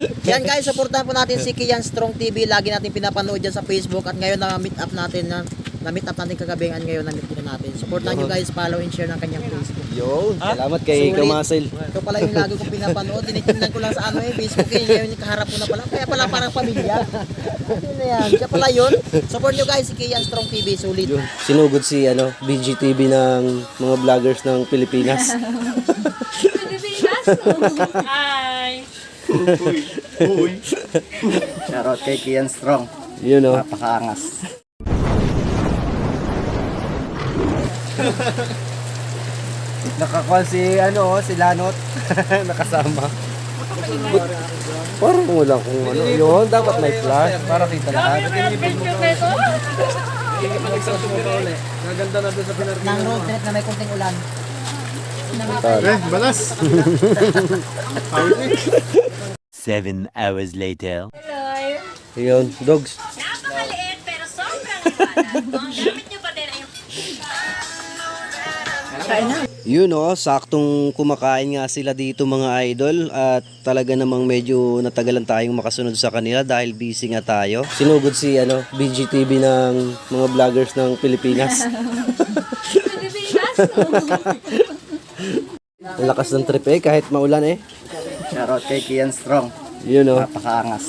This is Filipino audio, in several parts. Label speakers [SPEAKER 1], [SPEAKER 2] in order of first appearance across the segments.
[SPEAKER 1] Yan guys, supportahan po natin si Kian Strong TV. Lagi natin pinapanood dyan sa Facebook at ngayon na meet up natin na na meet up natin kagabi at ngayon na meet din natin. Supportahan nyo guys, follow and share ng kanyang Facebook.
[SPEAKER 2] Yun, salamat kay
[SPEAKER 1] Sulit.
[SPEAKER 2] Kamasil.
[SPEAKER 1] Ito pala yung lagi kong pinapanood. Tinitingnan ko lang sa ano eh, Facebook eh. Ngayon kaharap ko na pala. Kaya pala parang pamilya. Yun na yan. Siya pala yun. Support nyo guys si Kian Strong TV. Sulit.
[SPEAKER 2] Yun, sinugod si ano, BGTV ng mga vloggers ng Pilipinas.
[SPEAKER 3] Pilipinas? Hi!
[SPEAKER 4] Shoutout kay Kian Strong.
[SPEAKER 2] Yun oh.
[SPEAKER 4] Napakaangas. Nakakuha si ano, si Lanot. Nakasama.
[SPEAKER 2] Parang wala kung ano. Yun, dapat may flash.
[SPEAKER 4] Para kita lahat.
[SPEAKER 1] Nang road trip na may kunting ulan.
[SPEAKER 5] Seven hours later.
[SPEAKER 3] Hello!
[SPEAKER 2] Yun, dogs.
[SPEAKER 3] Napakaliit pero sobrang liwanag. Ang gamit niyo pa din ay
[SPEAKER 2] Yun oh, saktong kumakain nga sila dito mga idol at talaga namang medyo natagalan tayong makasunod sa kanila dahil busy nga tayo. Sinugod si ano, BGTV ng mga vloggers ng Pilipinas.
[SPEAKER 3] Pilipinas?
[SPEAKER 2] Ang lakas ng trip eh, kahit maulan eh.
[SPEAKER 4] Shoutout kay Kian Strong.
[SPEAKER 2] Yun oh.
[SPEAKER 4] Napakaangas.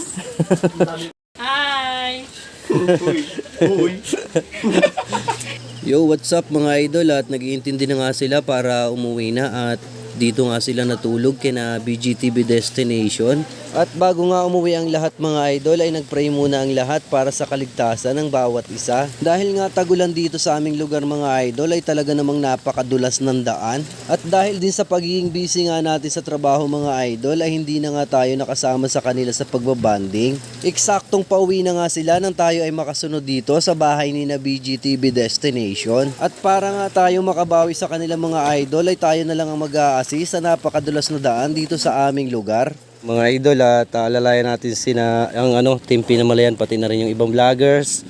[SPEAKER 3] Hi!
[SPEAKER 2] Yo, what's up mga idol at nag-iintindi na nga sila para umuwi na at dito nga sila natulog kina BGTV Destination. At bago nga umuwi ang lahat mga idol ay nagpray muna ang lahat para sa kaligtasan ng bawat isa. Dahil nga tagulan dito sa aming lugar mga idol ay talaga namang napakadulas ng daan. At dahil din sa pagiging busy nga natin sa trabaho mga idol ay hindi na nga tayo nakasama sa kanila sa pagbabanding. Eksaktong pauwi na nga sila nang tayo ay makasunod dito sa bahay ni na BGTV Destination. At para nga tayo makabawi sa kanilang mga idol ay tayo na lang ang mag-a-assist sa napakadulas na daan dito sa aming lugar. Mga idol at alalayan natin sina ang ano, Team Pinamalayan pati na rin yung ibang vloggers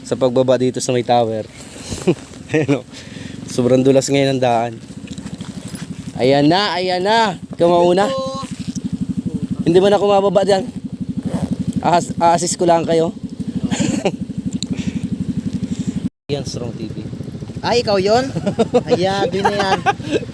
[SPEAKER 2] sa pagbaba dito sa may tower. Ayan o. Sobrang dulas ngayon ang daan. Ayan na, ayan na. Ikaw mauna. Hindi man ako mababa dyan. Ahas, assist ko lang kayo. Yan, Strong TV.
[SPEAKER 1] Ay, ikaw yon? Ayan, din na yan.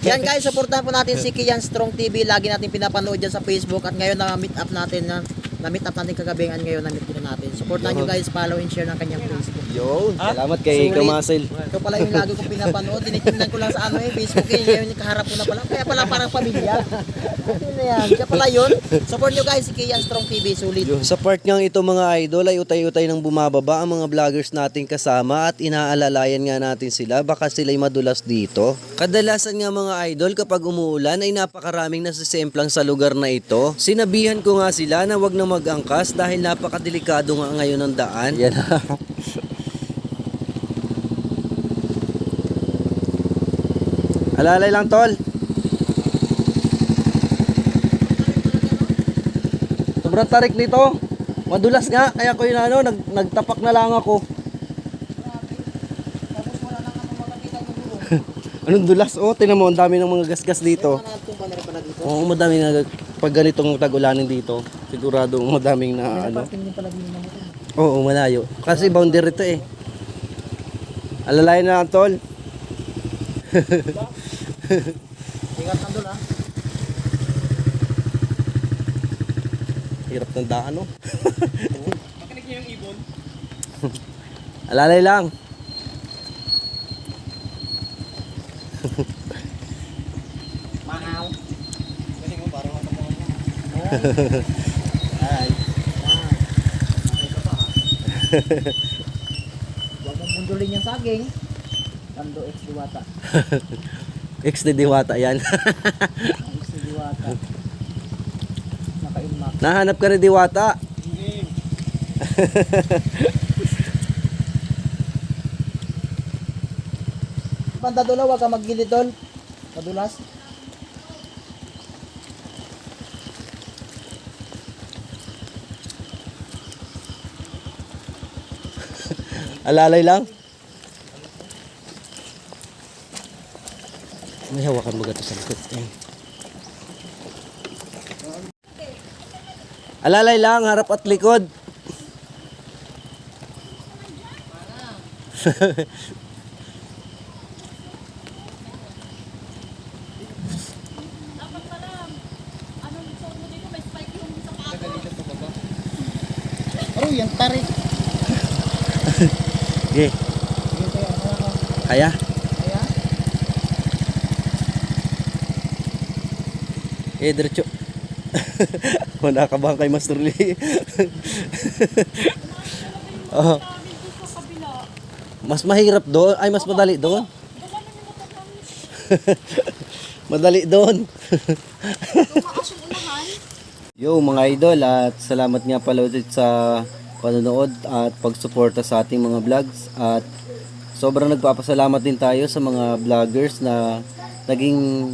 [SPEAKER 1] Yan guys, supportahan po natin si Kian Strong TV. Lagi natin pinapanood dyan sa Facebook at ngayon na meet up natin na na meet up natin kagabi at ngayon na meet din natin. Supportahan nyo guys, follow and share ng kanyang Facebook.
[SPEAKER 2] Yun, salamat kay
[SPEAKER 1] Sulit.
[SPEAKER 2] Kamasil.
[SPEAKER 1] Ito pala yung lagi kong pinapanood. Tinitingnan ko lang sa ano eh, Facebook eh. Ngayon kaharap ko na pala. Kaya pala parang pamilya. Yun na yan. Siya pala yun. Support nyo guys si Kian Strong TV. Sulit.
[SPEAKER 2] Yun, Sa part ngang ito mga idol ay utay-utay ng bumababa ang mga vloggers nating kasama at inaalalayan nga natin sila baka sila'y madulas dito. Kadalasan nga mga idol kapag umuulan ay napakaraming nasisemplang sa lugar na ito. Sinabihan ko nga sila na wag na mag-angkas dahil napakadelikado nga ngayon ng daan. Yan Alalay lang tol. Sobrang tarik nito. Madulas nga, kaya ko yun ano, nag, nagtapak na lang ako. Anong dulas? Oh, tinan mo, ang dami ng mga gasgas dito. Oo, madami na pag ganitong tag-ulanin dito. Sigurado madaming na ano. Oo, malayo. Kasi boundary ito eh. Alalayan na lang, tol.
[SPEAKER 1] Ingat nandun ah.
[SPEAKER 2] Hirap ng daan, no? Alalay lang.
[SPEAKER 1] Manaw.
[SPEAKER 4] Ay.
[SPEAKER 1] Huwag mong bundulin yung saging. Tando X Diwata.
[SPEAKER 2] Ex de Diwata yan.
[SPEAKER 1] X Diwata. Naka-inmax.
[SPEAKER 2] Nahanap ka ni Diwata.
[SPEAKER 1] Banda doon, huwag ka maggilid doon. Madulas.
[SPEAKER 2] Alalay lang. May hawakan mo gato sa likod. Eh. Alalay lang, harap at likod.
[SPEAKER 1] Oh, yan tarik.
[SPEAKER 2] Okay. Kaya? Eh, diretso. Wala ka ba kay Master Lee? oh. Mas mahirap doon. Ay, mas madali doon. madali doon. Yo mga idol at salamat nga pala ulit sa panonood at pagsuporta sa ating mga vlogs at sobrang nagpapasalamat din tayo sa mga vloggers na naging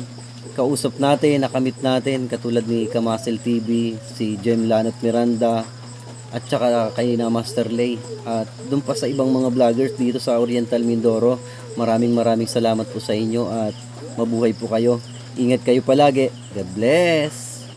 [SPEAKER 2] kausap natin, nakamit natin katulad ni Kamasel TV, si Jem Lanot Miranda at saka kay na Master Lay. At doon pa sa ibang mga vloggers dito sa Oriental Mindoro maraming maraming salamat po sa inyo at mabuhay po kayo. Ingat kayo palagi. God bless